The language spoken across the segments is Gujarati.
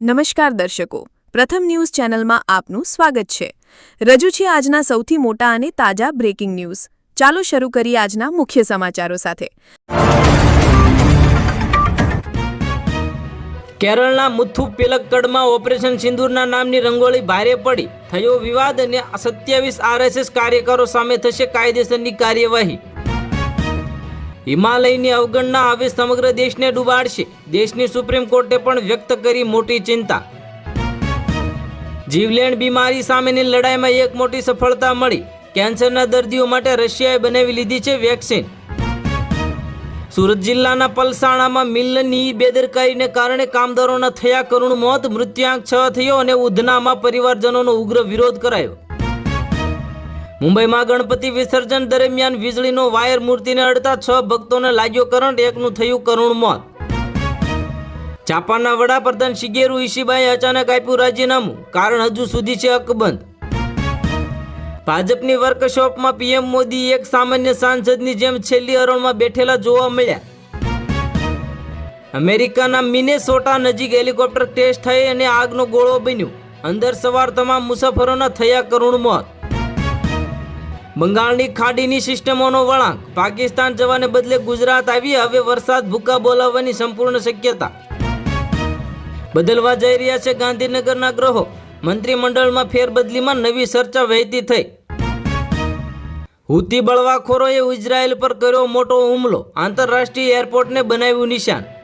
નમસ્કાર દર્શકો, પ્રથમ ન્યૂઝ ચેનલમાં આપનું સ્વાગત છે. રજૂ છે આજના સૌથી મોટા અને તાજા બ્રેકિંગ ન્યૂઝ ચાલો શરૂ કરીએ આજના મુખ્ય સમાચારો સાથે. કેરળના મુથુ પિલક્કડમાં ઓપરેશન સિંદૂરના નામની રંગોળી ભારે પડી. થયો વિવાદ અને સત્યાવીસ આરએસએસ કાર્યકરો સામે થશે કાયદેસરની કાર્યવાહી. હિમાલયની અવગણના હવે સમગ્ર દેશને ડૂબાડશે. દેશની સુપ્રીમ કોર્ટે પણ વ્યક્ત કરી મોટી ચિંતા. જીવલેણ બીમારી સામેની લડાઈમાં એક મોટી સફળતા મળી. કેન્સરના દર્દીઓ માટે રશિયાએ બનાવી લીધી છે વેક્સિન. સુરત જિલ્લાના પલસાણામાં મિલની બેદરકારીને કારણે કામદારોના થયા કરુણ મોત મૃત્યુઆંક છ થયો અને ઉધનામાં પરિવારજનોનો ઉગ્ર વિરોધ કરાયો. મુંબઈમાં ગણપતિ વિસર્જન દરમિયાન વીજળીનો વાયર મૂર્તિને અડતા છ ભક્તોને લાગ્યો કરંટ, એકનું થયું કરુણ મોત. જાપાનના વડાપ્રધાન શિગેરુ ઈશીબાએ અચાનક આપ્યું રાજીનામું, કારણ હજુ સુધી છે અકબંધ. ભાજપની વર્કશોપમાં પીએમ મોદી એક સામાન્ય સાંસદની જેમ છેલ્લી હરોળમાં બેઠેલા જોવા મળ્યા. અમેરિકાના મિનેસોટા નજીક હેલિકોપ્ટર ટેસ્ટ થઈ અને આગનો ગોળો બન્યો. અંદર સવાર તમામ મુસાફરોના થયા કરુણ મોત. બંગાળની ખાડીની સિસ્ટમોનો વળાંક. પાકિસ્તાન જવાને બદલે ગુજરાત આવી, હવે વરસાદ ભૂકા બોલાવવાની સંપૂર્ણ શક્યતા. બદલવા જઈ રહ્યા છે ગાંધીનગરના ગ્રહો. મંત્રીમંડળમાં ફેરબદલીમાં નવી ચર્ચા વહેતી થઈ. હુતી બળવાખોરોએ ઇઝરાયલ પર કર્યો મોટો હુમલો. આંતરરાષ્ટ્રીય એરપોર્ટને બનાવ્યું નિશાન.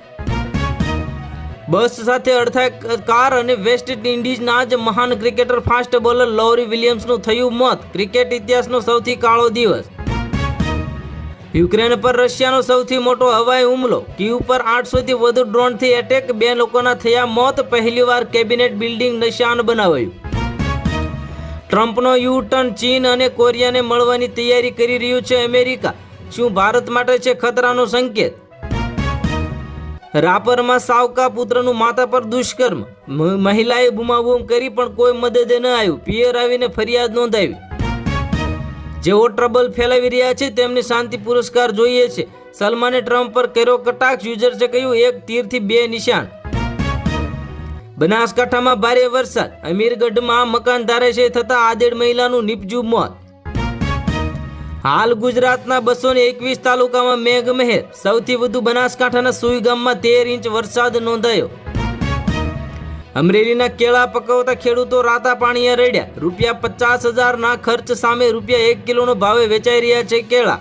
બસ સાથે અડથાય કાર અને વેસ્ટ ઇન્ડિઝના જ મહાન ક્રિકેટર ફાસ્ટ બોલર લોરી વિલિયમ્સનું થયું મોત. ક્રિકેટ ઇતિહાસનો સૌથી કાળો દિવસ. યુક્રેન પર રશિયાનો સૌથી મોટો હવાઈ હુમલો. કીવ પર આઠસોથી વધુ ડ્રોનથી એટેક, બે લોકોના થયા મોત, પહેલીવાર કેબિનેટ બિલ્ડિંગ નિશાન બનાવાયું. ટ્રમ્પનો યુ ટર્ન ચીન અને કોરિયાને મળવાની તૈયારી કરી રહ્યું છે અમેરિકા. શું ભારત માટે છે ખતરાનો સંકેત? રાપરમાં સાવકા પુત્રનું માતા પર દુષ્કર્મ. મહિલાએ બૂમાબૂમ કરી પણ કોઈ મદદે ન આવ્યું. પિયર આવીને ફરિયાદ નોંધાવી. જેઓ ટ્રબલ ફેલાવી રહ્યા છે, તેમને શાંતિ પુરસ્કાર જોઈએ છે. સલમાને ટ્રમ્પ પર કર્યો કટાક્ષ. યુઝર્સે કહ્યું, એક તીરથી બે નિશાન. બનાસકાંઠામાં ભારે વરસાદ. અમીરગઢમાં મકાન ધારે છે થતા આદેડ મહિલાનું નિપજું મોત. હાલ ગુજરાતના બસો ને એકવીસ તાલુકામાં મેઘમહેર, સૌથી વધુ બનાસકાંઠાના સુઈ ગામમાં તેર ઇંચ વરસાદ નોંધાયો. અમરેલીના કેળા પકવતા ખેડૂતો રાતા પાણીએ રેડ્યા. રૂપિયા પચાસ હજારના ખર્ચ સામે રૂપિયા એક કિલોનો ભાવે વેચાઈ રહ્યા છે કેળા.